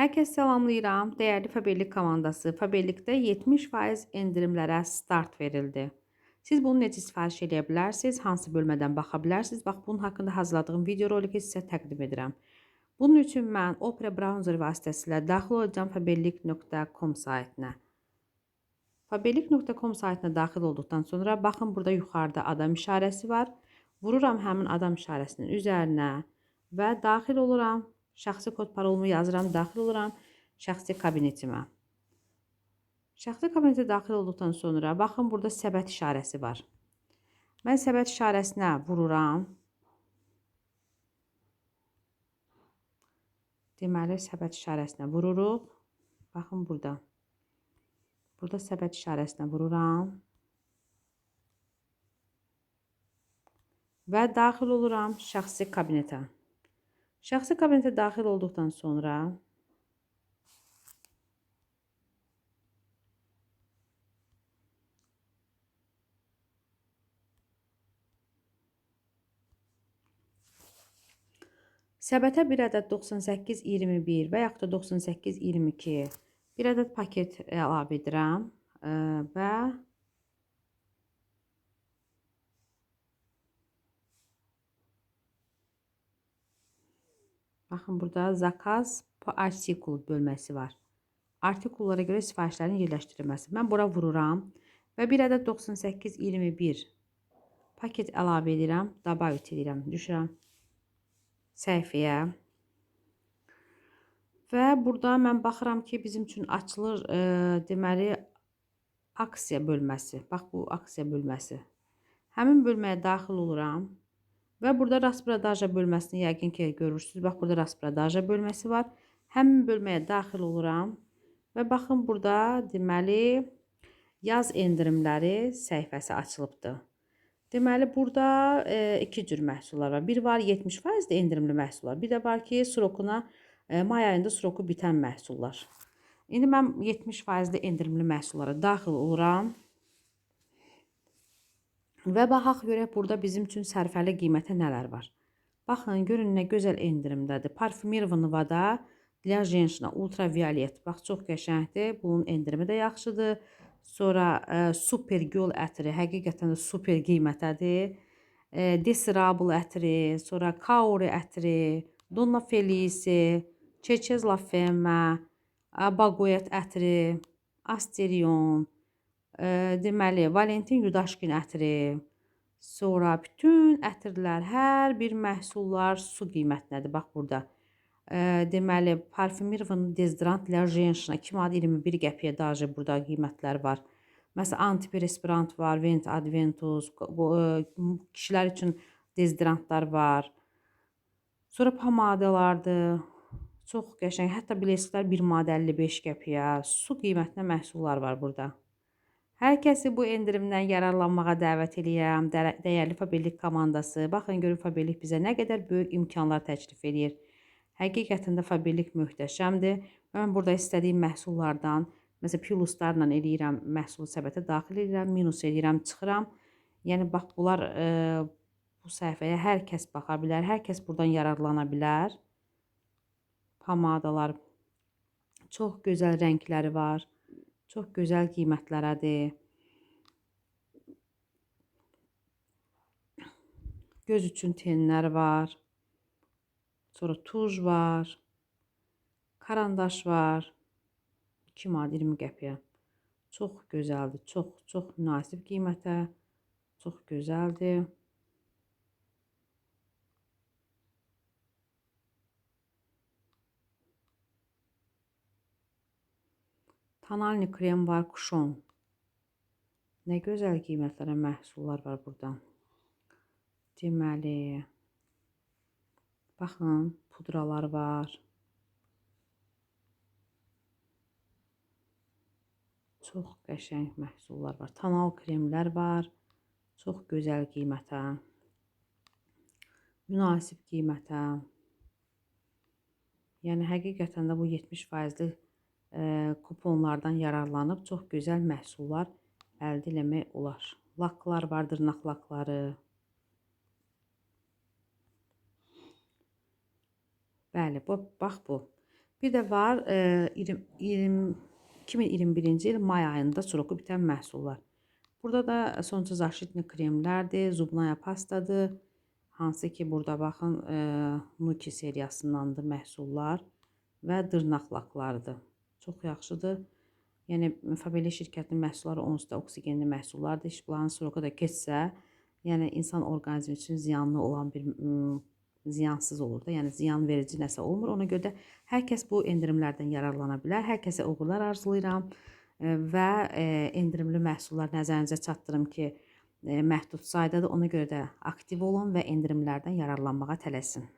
Hər kəs salamlayıram. Dəyərli Fabellik komandası, Fabellikdə 70% endirimlərə start verildi. Siz bunu necə sifariş edə bilərsiniz? Hansı bölmədən baxa bilərsiniz? Bax, bunun haqqında hazırladığım videoroliki sizə təqdim edirəm. Bunun üçün mən Opera Browser vasitəsilə daxil olacağam fabellik.com saytına. Fabellik.com saytına daxil olduqdan sonra baxın burada yuxarıda adam işarəsi var. Vururam həmin adam işarəsinin üzərinə və daxil oluram. Şəxsi kod parolumu yazıram, daxil oluram şəxsi kabinetimə. Şəxsi kabinetə daxil olduqdan sonra baxın burada səbət işarəsi var. Mən səbət işarəsinə vururam. Deməli, səbət işarəsinə vururuq. Baxın burada. Burada səbət işarəsinə vururam. Və daxil oluram şəxsi kabinetə. Şəxsi kabinetə daxil olduqdan sonra Səbətə bir ədəd 9821 və yaxud da 9822 bir ədəd paket əlavə edirəm və Baxın burada zakaz po artikul bölməsi var. Artikullara görə sifarişlərin yerləşdirilməsi. Mən bura vururam və bir ədəd 9821 paket əlavə edirəm, dabavit edirəm, düşürəm səhifəyə. Və burada mən baxıram ki, bizim üçün açılır, e, deməli, aksiya bölməsi. Bax, bu aksiya bölməsi. Həmin bölməyə daxil oluram. Və burada rasprodaja bölməsini yəqin ki, görürsünüz. Bax, burada rasprodaja bölməsi var. Həmin bölməyə daxil oluram. Və baxın, burada deməli, yaz endirimləri səhifəsi açılıbdır. Deməli, burada e, iki cür məhsullar var. Bir var 70% endirimli məhsullar. Bir də var ki, srokuna e, may ayında sroku bitən məhsullar. İndi mən 70% endirimli məhsullara daxil oluram. Və baxaq görək burada bizim üçün sərfəli qiymətə nələr var. Baxın, görün nə gözəl endirimdədir. Parfumirvan Vada Dla Jenshina Ultraviolet. Bax, çox qəşəngdir. Bunun endirimi də yaxşıdır. Sonra ə, Super Göl ətri həqiqətən də super qiymətədir. E, Desirable ətri, sonra Kaori ətri, Donna Felici, Çeçez La Femme, Bagoyet ətri, Asterion, deməli Valentin Yudaşkin ətri, sonra bütün ətirlər, hər bir məhsullar su qiymətindədir. Bax burada deməli, parfümir dezodorant для женщина 2 manat 21 qəpiyə daji burada qiymətlər var. Məsələn, antiperspirant var, Vent Adventus, kişilər üçün dezodorantlar var. Sonra pomadalardır. Çox qəşəng. Hətta bilesklər 1 manat 55 qəpiyə. Su qiymətində məhsullar var burada. Hər kəsi bu endirimdən yararlanmağa dəvət edirəm. Dəyərli Fabellik komandası. Baxın görün Fabellik bizə nə qədər böyük imkanlar təklif edir. Həqiqətən də Fabellik möhtəşəmdir. Mən burada istədiyim məhsullardan, məsələn, pluslarla eləyirəm, məhsulu səbətə daxil edirəm, minus edirəm, çıxıram. Yəni bax bunlar e, bu səhifəyə hər kəs baxa bilər, hər kəs burdan yararlana bilər. Pomadalar çox gözəl rəngləri var. Çox gözəl qiymətlərədir. Göz üçün tenlər var. Sonra tuj var. Karandaş var. 2 manat 20 qəpiyə. Çox gözəldir. Çox, çox münasib qiymətə. Çox gözəldir. Tonalni krem var, kuşon. Nə gözəl qiymətlərə məhsullar var burada. Deməli, Baxın, pudralar var. Çox qəşəng məhsullar var. Tonal kremlər var. Çox gözəl qiymətə. Münasib qiymətə. Yəni həqiqətən də bu 70%li e, kuponlardan yararlanıb çox gözəl məhsullar əldə etmək olar. Laklar var, dırnaq lakları. Bəli, bu bax bu. Bir də var e, 20, 20 2021-ci il may ayında çoxu bitən məhsullar. Burada da Sonça Zaşitni kremlərdir, Zubnaya pastadır. Hansı ki burada baxın e, Nuki seriyasındandır məhsullar və dırnaq laklarıdır. Çox yaxşıdır. Yəni Fabeli şirkətinin məhsulları onsuz da oksigenli məhsullardır. İş bunların sroku da keçsə, yəni insan orqanizmi üçün ziyanlı olan bir ziyansız olur da, yəni ziyan verici nəsə olmur. Ona görə də hər kəs bu endirimlərdən yararlana bilər. Hər kəsə uğurlar arzulayıram və endirimli məhsullar nəzərinizə çatdırım ki, məhdud saydadır. Ona görə də aktiv olun və endirimlərdən yararlanmağa tələsin.